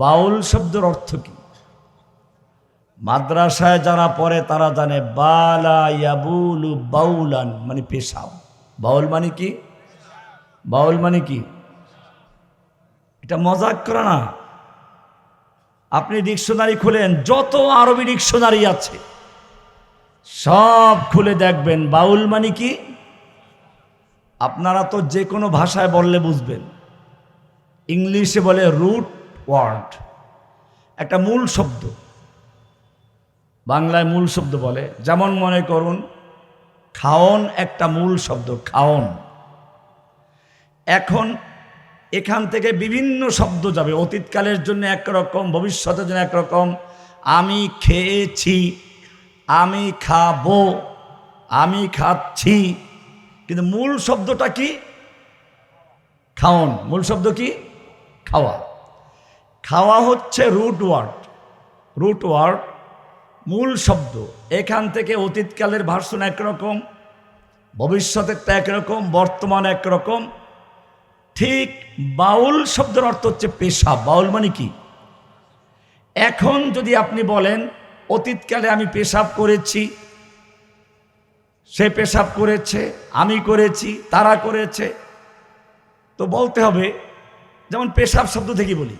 বাউল শব্দের অর্থ কি? মাদ্রাসায় যারা পড়ে, তারা জানে বালা ইয়াবুলু বাউলান মানে পেশাও বাউল মানে কি? বাউল মানে কি? এটা মজাক করে না। আপনি ডিকশনারি খুলেন, যত আরবি ডিকশনারি আছে, সব খুলে দেখবেন বাউল মানে কি? আপনারা তো যে কোনো ভাষায় বললে বুঝবেন। ইংলিশে বলে রুট ওয়ার্ড। একটা মূল শব্দ। বাংলায় মূল শব্দ বলে, যেমন মনে করুন, খাওন একটা মূল শব্দ, খাওন। এখন এখান থেকে বিভিন্ন শব্দ যাবে, অতীতকালের জন্য একরকম, ভবিষ্যতের জন্য একরকম। আমি খেয়েছি, আমি খাব, আমি খাচ্ছি। কিন্তু মূল শব্দটা কি? খাওন। মূল শব্দ কি? খাওয়া। খাওয়া হচ্ছে রুট ওয়ার্ড রুট ওয়ার্ড মূল শব্দ। এখান থেকে অতীতকালের ভার্সন একরকম ভবিষ্যতেরটা একরকম, বর্তমান একরকম। ঠিক বাউল শব্দের অর্থ হচ্ছে পেশা। বাউল মানে কি? এখন যদি আপনি বলেন, অতীতকালে আমি পেশাব করেছি, সে পেশাব করেছে, আমি করেছি, তারা করেছে। তো বলতে হবে, যেমন পেশাব শব্দ থেকে বলি।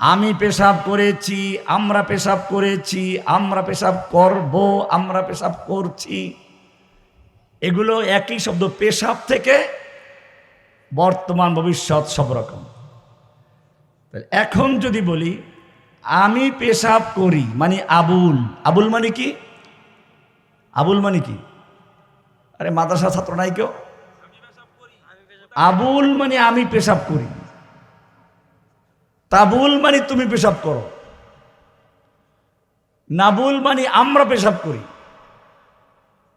আমি পেশাব করেছি, আমরা পেশাব করেছি, আমরা পেশাব করব, আমরা পেশাব করছি। এগুলো একই শব্দ, পেশাব থেকে বর্তমান ভবিষ্যৎ সব রকম। এখন যদি বলি, আমি পেশাব করি মানে আবুল। আবুল মানে কি? আবুল মানে কি? আরে মাদ্রাসা ছাত্র নাই কেউ? আবুল মানে আমি পেশাব করি। তাবুল মানে তুমি পেশাব করো। নাবুল মানে আমরা পেশাব করি।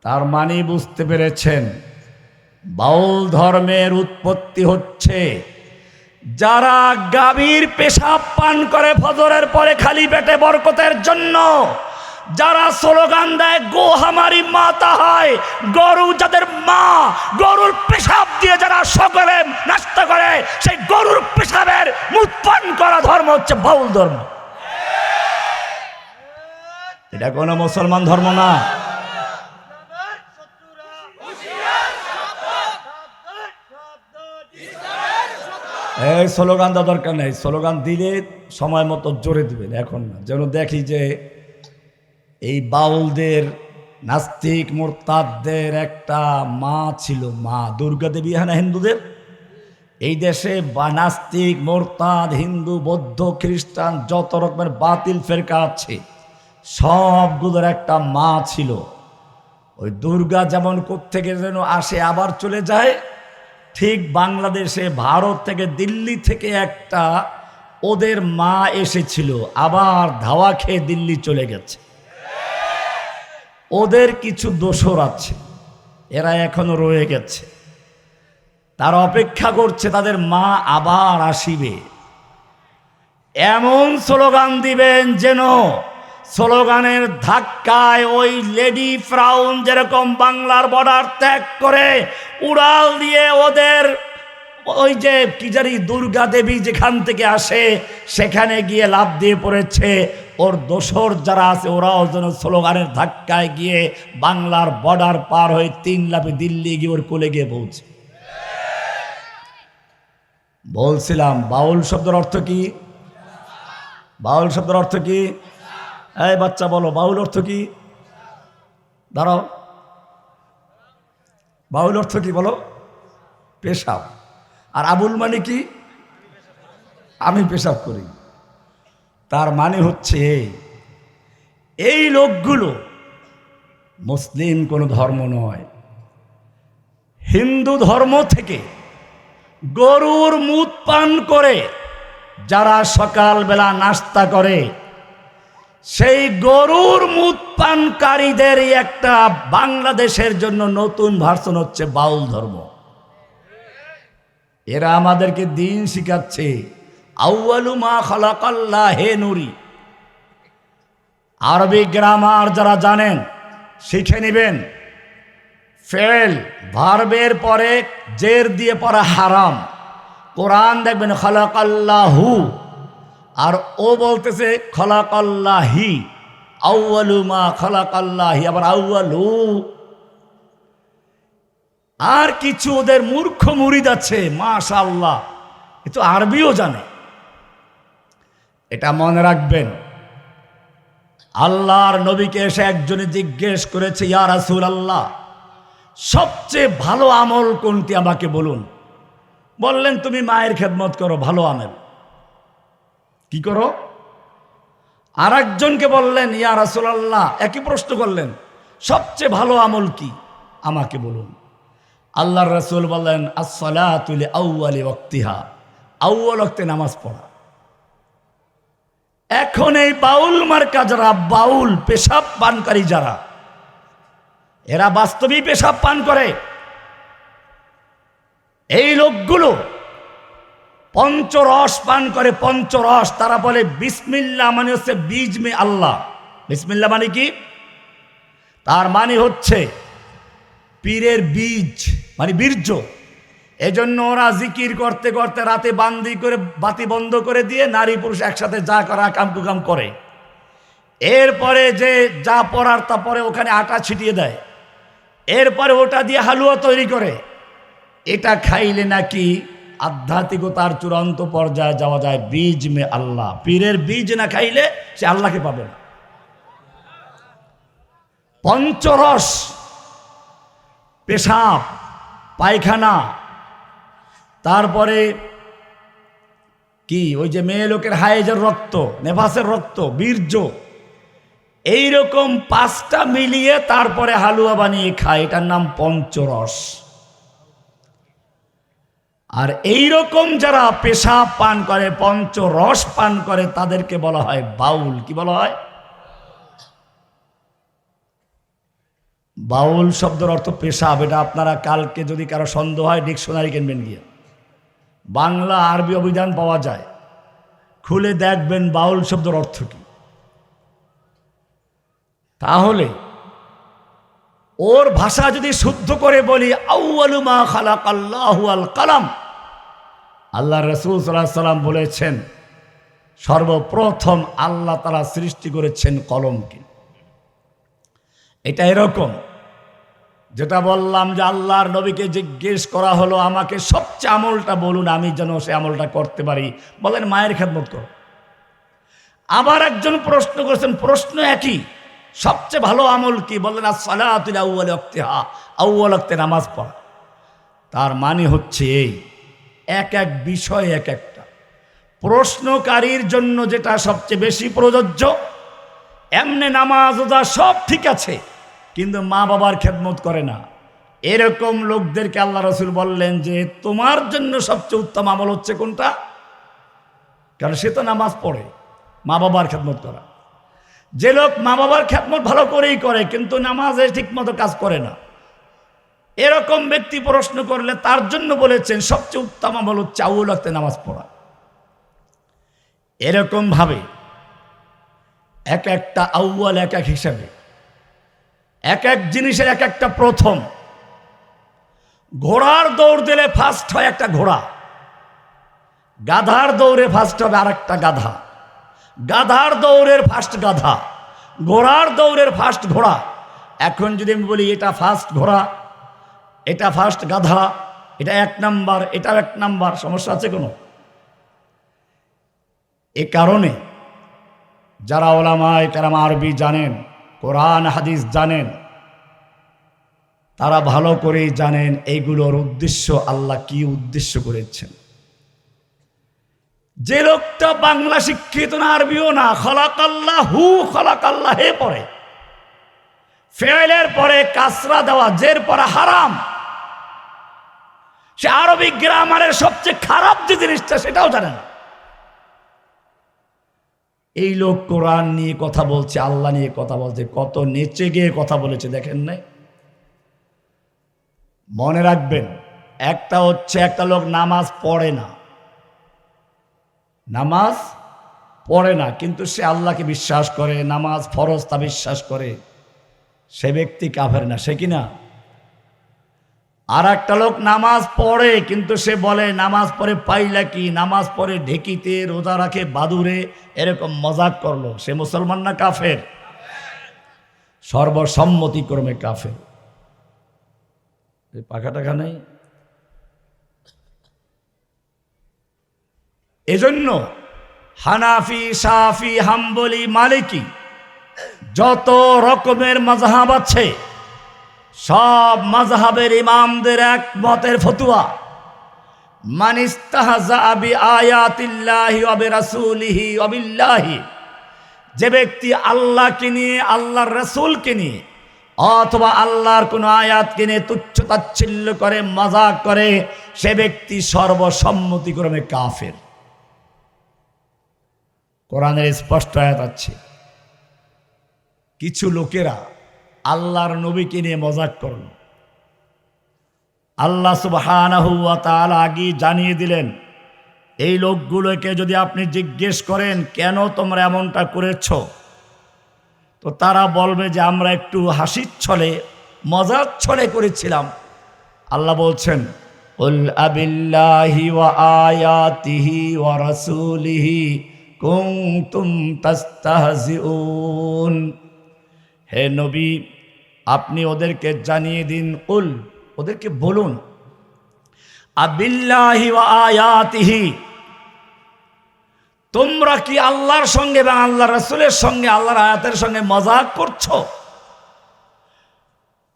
তার মানে বুঝতে পেরেছেন, বাউল ধর্মের উৎপত্তি হচ্ছে, যারা গাভীর পেশাব পান করে ফজরের পরে খালি পেটে বরকতের জন্য, যারা স্লোগান দেয়, গো হামারি মাতা হয়, গরু যাদের মা, গরুর পেশাব দিয়ে যারা সকলে নাস্তা করে, সেই গরুর পেশাবের ধর্ম হচ্ছে বাউল ধর্ম। এটা কোনো মুসলমান ধর্ম না। এই স্লোগান দেওয়া দরকার নেই। স্লোগান দিলে সময় মতো জোরে দিবেন, এখন না। যেন দেখি যে এই বাউলদের নাস্তিক মোরতাদদের একটা মা ছিল মা। দুর্গা দেবী হ্যাঁ হিন্দুদের? এই দেশে বা নাস্তিক, মোরতাদ, হিন্দু, বৌদ্ধ, খ্রিস্টান, যত রকমের বাতিল ফেরকা আছে, সবগুলোর একটা মা ছিল। ওই দুর্গা যেমন কোত্থেকে যেন আসে, আবার চলে যায়, ঠিক বাংলাদেশে, ভারত থেকে দিল্লি থেকে একটা ওদের মা এসেছিল, আবার ধাওয়া খেয়ে দিল্লি চলে গেছে। ওদের কিছু দোসর আছে, এরা এখনও রয়ে গেছে। তারা অপেক্ষা করছে তাদের মা আবার আসিবে। এমন স্লোগান দিবেন যেন স্লোগানের ধাক্কায় ওই লেডি ফ্রাউন যেরকম বাংলার বর্ডার ত্যাগ করে উড়াল দিয়ে ওদের ওই যে কি জানি দুর্গা দেবী যেখান থেকে আসে, সেখানে গিয়ে লাভ দিয়ে পড়েছে। ওর দোসর যারা আছে, ওরাও যেন স্লোগানের ধাক্কায় গিয়ে বাংলার বর্ডার পার হয়ে তিন লাভে দিল্লি গিয়ে ওর কোলে গিয়ে পৌঁছে। বলছিলাম বাউল শব্দের অর্থ কি? বাউল শব্দের অর্থ কি? এই বাচ্চা বলো বাউল অর্থ কি? দাঁড়াও। বাউল অর্থ কি বলো? পেশাব। আর আবুল মানে কি? আমি পেশাব করি। তার মানে হচ্ছে এই, লোকগুলো মুসলিম কোনো ধর্ম নয়। হিন্দু ধর্ম থেকে গরুর মুদ পান করে, যারা সকালবেলা নাস্তা করে, সেই গরুর মুদ পানকারীদেরই একটা বাংলাদেশের জন্য নতুন ভার্সন হচ্ছে বাউল ধর্ম। এরা আমাদেরকে দিন শিখাচ্ছে হে নুরি। আরবি গ্রামার যারা জানেন, শিখে নেবেন। ফেল, ভার্বের পরে জের দিয়ে পড়া হারাম। কোরআন দেখবেন, খালাকাল্লাহু আর ও বলতেছে, খলাকাল্লাহি আউয়ালু মা খলাকাল্লাহি আবার আউয়ালু আর কিছু ওদের মূর্খ মুরিদ আছে মাশা আল্লাহ এ তো আরবিও জানে। এটা মনে রাখবেন, আল্লাহর নবীকে এসে একজনে জিজ্ঞেস করেছে, ইয়া রাসূল আল্লাহ সবচেয়ে ভালো আমল কোনটি আমাকে বলুন? বললেন, তুমি মায়ের খেদমত করো, ভালো আমল। কি করো? আর একজনকে বললেন, ইয়া রাসূলুল্লাহ। একই প্রশ্ন করলেন, সবচেয়ে ভালো আমল কি? আমাকে বলুন। আল্লাহর রসুল বললেন আসসালাতুল আউয়ালি ওয়াক্তিহা। আউয়াল ওয়াক্তে নামাজ পড়া। এখন এই বাউল মার্কা যারা বাউল পেশাব পানকারী যারা এরা বাস্তবিক পেশাব পান করে। এই লোকগুলো পঞ্চরস পান করে, পঞ্চরস। তারা বলে, বিসমিল্লা মানে হচ্ছে বীজ মে আল্লাহ। বিসমিল্লা মানে কি? তার মানে হচ্ছে পীরের বীজ মানে বীর্য। এজন্য ওরা জিকির করতে করতে রাতে বান্দি করে, বাতি বন্ধ করে দিয়ে নারী পুরুষ একসাথে যা করা কামকুকাম করে। এরপরে যে যা পড়ার তা পরে ওখানে আটা ছিটিয়ে দেয়। এরপরে ওটা দিয়ে হালুয়া তৈরি করে। এটা খাইলে নাকি আধ্যাত্মিকতার চূড়ান্ত পর্যায়ে যাওয়া যায় বীজ মে আল্লাহ। পীরের বীজ না খাইলে সে আল্লাহকে পাবে না। পঞ্চরস, পেশাব, পায়খানা, তারপরে কি? ওই যে মেয়ে লোকের হায়েজের রক্ত নেভাসের রক্ত, বীর্য এইরকম পাঁচটা মিলিয়ে তারপরে হালুয়া বানিয়ে খায়, এটার নাম পঞ্চরস। আর এই রকম যারা পেশাব পান করে, পঞ্চরস পান করে, তাদেরকে বলা হয় বাউল। কি বলা হয়? বাউল শব্দের অর্থ পেশাব। এটা আপনারা কালকে যদি কারও সন্দেহ হয়, ডিকশনারি কিনবেন গিয়ে। বাংলা আরবি অভিধান পাওয়া যায়। খুলে দেখবেন বাউল শব্দের অর্থ কি। তাহলে ওর ভাষা যদি শুদ্ধ করে বলি আউআলু মা খালাক আল্লাহু আল কালাম, আল্লাহ রসুল সাল্লাহ সাল্লাম বলেছেন, সর্বপ্রথম আল্লাহ তারা সৃষ্টি করেছেন কলমকে। এটা এরকম, যেটা বললাম যে আল্লাহর নবীকে জিজ্ঞেস করা হলো, আমাকে সবচেয়ে আমলটা বলুন, আমি যেন সে আমলটা করতে পারি। বলেন, মায়ের খেদমত করো। আবার একজন প্রশ্ন করেছেন, প্রশ্ন একই সবচেয়ে ভালো আমল কি? বললেন সালাতুল আউ্বাল অক্তেহা আউ্বাল অক্তে নামাজ পড়া। তার মানে হচ্ছে এই, এক এক বিষয় এক একটা। প্রশ্নকারীর জন্য যেটা সবচেয়ে বেশি প্রযোজ্য, এমনি নামাজ ওদা সব ঠিক আছে, কিন্তু মা বাবার খেদমত করে না। এরকম লোকদেরকে আল্লাহ রসুল বললেন যে, তোমার জন্য সবচেয়ে উত্তম আমল হচ্ছে কোনটা? কারণ সে তো নামাজ পড়ে, মা বাবার খেদমত করা। যে লোক মা বাবার খেদমত ভালো করেই করে, কিন্তু নামাজে ঠিক মতো কাজ করে না। এরকম ব্যক্তি প্রশ্ন করলে তার জন্য বলেছেন, সবচেয়ে উত্তম আমল হচ্ছে আউল নামাজ পড়া। এরকম ভাবে এক একটা আউয়াল এক এক হিসাবে, এক এক জিনিসের এক একটা প্রথম। ঘোড়ার দৌড় দিলে ফার্স্ট হয় একটা ঘোড়া, গাধার দৌড়ে ফার্স্ট হবে আর একটা গাধা। গাধার দৌড়ের ফার্স্ট গাধা, ঘোড়ার দৌড়ের ফার্স্ট ঘোড়া। এখন যদি আমি বলি এটা ফার্স্ট ঘোড়া, এটা ফার্স্ট গাধা, এটা এক নাম্বার এটা এক নাম্বার, সমস্যা আছে কোনো? এ কারণে যারা ওলামায় কারাম আরবি জানেন, কোরআন, হাদিস জানেন, তারা ভালো করেই জানেন এইগুলোর উদ্দেশ্য আল্লাহ কি উদ্দেশ্য করেছেন। যে লোকটা বাংলা শিক্ষিত না, আরবিও না খলাকাল্লা হু খলাকাল্লা হে পরে। ফেলের পরে কাসরা দেওয়া, জের পরে হারাম। সে আরবি গ্রামারের সবচেয়ে খারাপ যে জিনিসটা, সেটাও জানে না। এই লোক কোরআন নিয়ে কথা বলছে, আল্লাহ নিয়ে কথা বলছে, কত নেচে গিয়ে কথা বলেছে, দেখেন নাই? মনে রাখবেন, একটা হচ্ছে, একটা লোক নামাজ পড়ে না। নামাজ পড়ে না, কিন্তু সে আল্লাহকে বিশ্বাস করে, নামাজ ফরজ তা বিশ্বাস করে। সে ব্যক্তি কাফের না, সে কি না? আর একটা লোক নামাজ পড়ে, কিন্তু সে বলে, নামাজ পড়ে পাইলা কি? নামাজ পড়ে ঢেকিতে রোজা রাখে, বাদুরে এরকম মজাক করল। সে মুসলমান না কাফের? সর্বসম্মতিক্রমে কাফের। এই পাখা নেই এজন্য হানাফি, সাফি, হাম্বলি, মালিকি যত রকমের মজাহাব আছে, সব মজহাবের ইমামদের এক মতের ফতুয়া যে ব্যক্তি আল্লাহকে নিয়ে, আল্লাহর রসুলকে নিয়ে অথবা আল্লাহর কোনো আয়াতকে নিয়ে তুচ্ছ তাচ্ছিল্য করে, মজাক করে, সে ব্যক্তি সর্বসম্মতিক্রমে কাফের। কোরআনের স্পষ্ট আয়াত আছে। কিছু লোকেরা আল্লাহর নবীকে নিয়ে মজাক করল আল্লাহ সুবহানাহু ওয়া তাআলা আগেই জানিয়ে দিলেন, এই লোকগুলোকে যদি আপনি জিজ্ঞেস করেন, কেন তোমরা এমনটা করেছ? তো তারা বলবে যে আমরা একটু হাসির ছলে, মজার ছলে করেছিলাম। আল্লাহ বলছেন আবিল্লাহি ওয়া আয়াতিহি ওয়া রাসূলিহি তাস্তাহজিউন। হে নবী, আপনি ওদেরকে জানিয়ে দিন, উল, ওদেরকে বলুন। আয়াতিহি, তোমরা কি আল্লাহর সঙ্গে এবং আল্লাহ রসুলের সঙ্গে, আল্লাহর আয়াতের সঙ্গে মজাক করছ?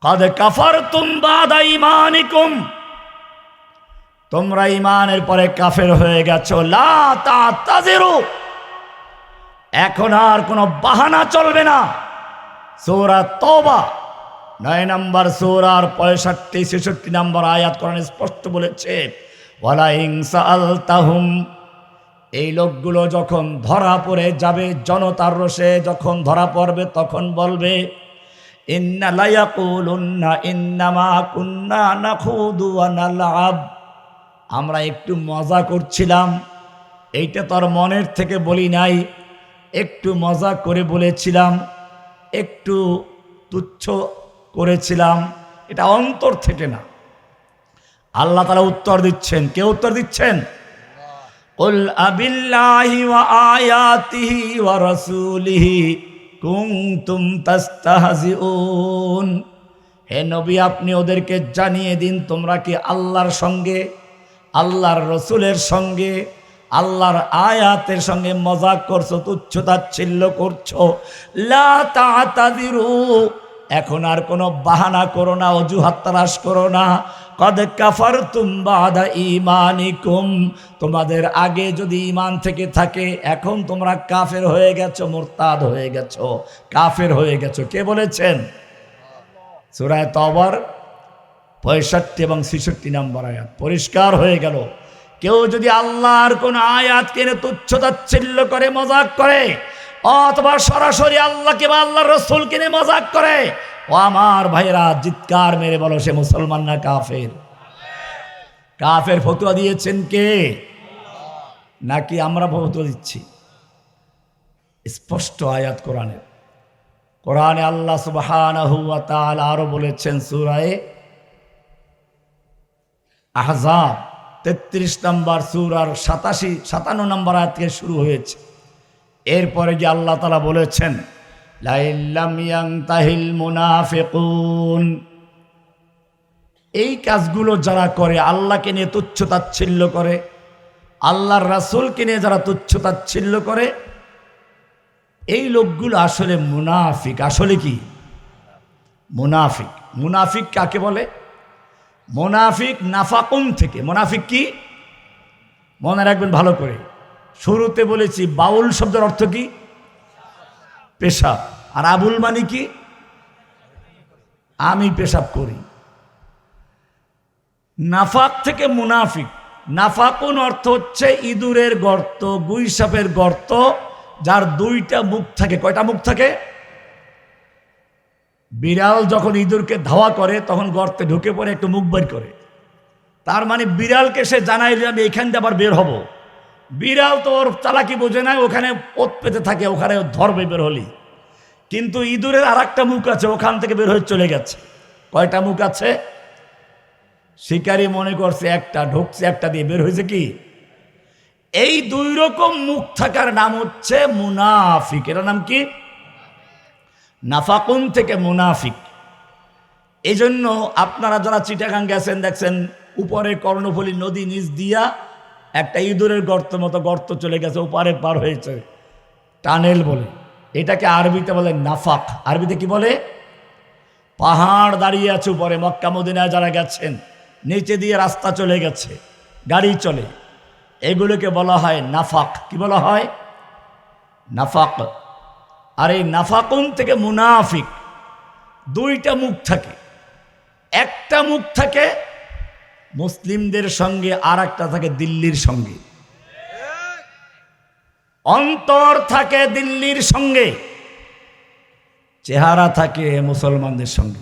কাদে কাফার ইমানিকুম তোমরা ইমানের পরে কাফের হয়ে গেছো। লা তা তাজেরু এখন আর কোনো বাহানা চলবে না। সৌরা তবা নয় নম্বর সৌরার পঁয়ষট্টি, ছেষট্টি নম্বর আয়াত কোরআন স্পষ্ট বলেছে তাহুম এই লোকগুলো যখন ধরা পড়ে যাবে, জনতার রোষে যখন ধরা পড়বে, তখন বলবে, ইন্না লায়াকুলুন্না আমরা একটু মজা করছিলাম। এইটা তোর মনের থেকে বলি নাই। একটু মজা করে বলেছিলাম একটু তুচ্ছ করেছিলাম এটা অন্তর থেকে না আল্লাহ তালা উত্তর দিচ্ছেন কে উত্তর দিচ্ছেন قل أبالله وآياته ورسوله كنتم تستهزئون হে নবী আপনি ওদেরকে জানিয়ে দিন তোমরা কি আল্লাহর সঙ্গে আল্লাহর রসুলের সঙ্গে আল্লাহর আয়াতের সঙ্গে মজাক করছ তুচ্ছ তাচ্ছিল্য করছ। এখন আর কোনো বাহানা করো না, অজুহাত তালাশ করো না। কদ কাফার তুমবাদা ইমানিকুম তোমাদের আগে যদি ইমান থেকে থাকে, এখন তোমরা কাফের হয়ে গেছো, মোরতাদ হয়ে গেছো, কাফের হয়ে গেছো। কে বলেছেন? সুরায় তবর পঁয়ষট্টি এবং ছেষট্টি নম্বর আয়াত। পরিষ্কার হয়ে গেল। কেউ যদি আল্লাহর কোন আয়াত কেনে তুচ্ছ তাচ্ছিল্য করে, মজাক করে, অথবা সরাসরি আল্লাহকে বা আল্লাহ রসুল কিনে মজাক করে, ও আমার ভাইরা জিৎকার মেরে বলো, সে মুসলমান না কাফের? কাফের ফতুয়া দিয়েছেন কে? নাকি আমরা ফতুয়া দিচ্ছি? স্পষ্ট আয়াত কোরআনের কোরআনে আল্লাহ সুবহানাহু ওয়া আরও বলেছেন সূরায়ে আহজাব। তেত্রিশ নম্বর সূরার সাতাশি, সাতান্ন নম্বর আয়াত থেকে শুরু হয়েছে। এরপরে যে আল্লাহ তালা বলেছেন ইয়াংতাহিল মুনাফিকুন। এই কাজগুলো যারা করে, আল্লাহকে নিয়ে তুচ্ছ তাচ্ছিল্য করে, আল্লাহর রাসূলকে নিয়ে যারা তুচ্ছ তাচ্ছিল্য করে, এই লোকগুলো আসলে মুনাফিক। আসলে কি? মুনাফিক। মুনাফিক কাকে বলে? মোনাফিক নাফাকুম থেকে। মোনাফিক কি? মনে রাখবেন ভালো করে। শুরুতে বলেছি বাউল শব্দের অর্থ কি? পেশাব। আর আবুল মানে কি? আমি পেশাব করি। নাফাক থেকে মুনাফিক। নাফাকুন অর্থ হচ্ছে ইঁদুরের গর্ত, গুইসাপের গর্ত, যার দুইটা মুখ থাকে। কয়টা মুখ থাকে? বিড়াল যখন ইঁদুরকে ধাওয়া করে, তখন গর্তে ঢুকে পড়ে, একটু মুখ বের করে। তার মানে বিড়ালকে সে জানাই আমি এখান দিয়ে আবার বের হব। বিড়াল তো ওর চালাকি বোঝে না, ওখানে ওত পেতে থাকে, ওখানে ধরবে বের হলি কিন্তু ইঁদুরের আর একটা মুখ আছে, ওখান থেকে বের হয়ে চলে গেছে। কয়টা মুখ আছে? শিকারি মনে করছে, একটা ঢুকছে, একটা দিয়ে বের হয়েছে কি? এই দুই রকম মুখ থাকার নাম হচ্ছে মুনাফিক। এটার নাম কি? নাফাকুন থেকে মুনাফিক। এই জন্য আপনারা যারা চিটাগাং গেছেন দেখছেন, উপরে কর্ণফুলী নদী নিচ দিয়া একটা ইঁদুরের গর্ত মতো গর্ত চলে গেছে, ওপারে পার হয়েছে। টানেল বলে। এটাকে আরবিতে বলে নাফাক। আরবিতে কি বলে? পাহাড় দাঁড়িয়ে আছে উপরে, মক্কা মদিনায় যারা গেছেন, নিচে দিয়ে রাস্তা চলে গেছে, গাড়ি চলে। এগুলোকে বলা হয় নাফাক। কি বলা হয়? নাফাক। আর এই নাফাকুন থেকে মুনাফিক দুইটা মুখ থাকে। একটা মুখ থাকে মুসলিমদের সঙ্গে আর একটা থাকে দিল্লির সঙ্গে। অন্তর থাকে দিল্লির সঙ্গে, চেহারা থাকে মুসলমানদের সঙ্গে।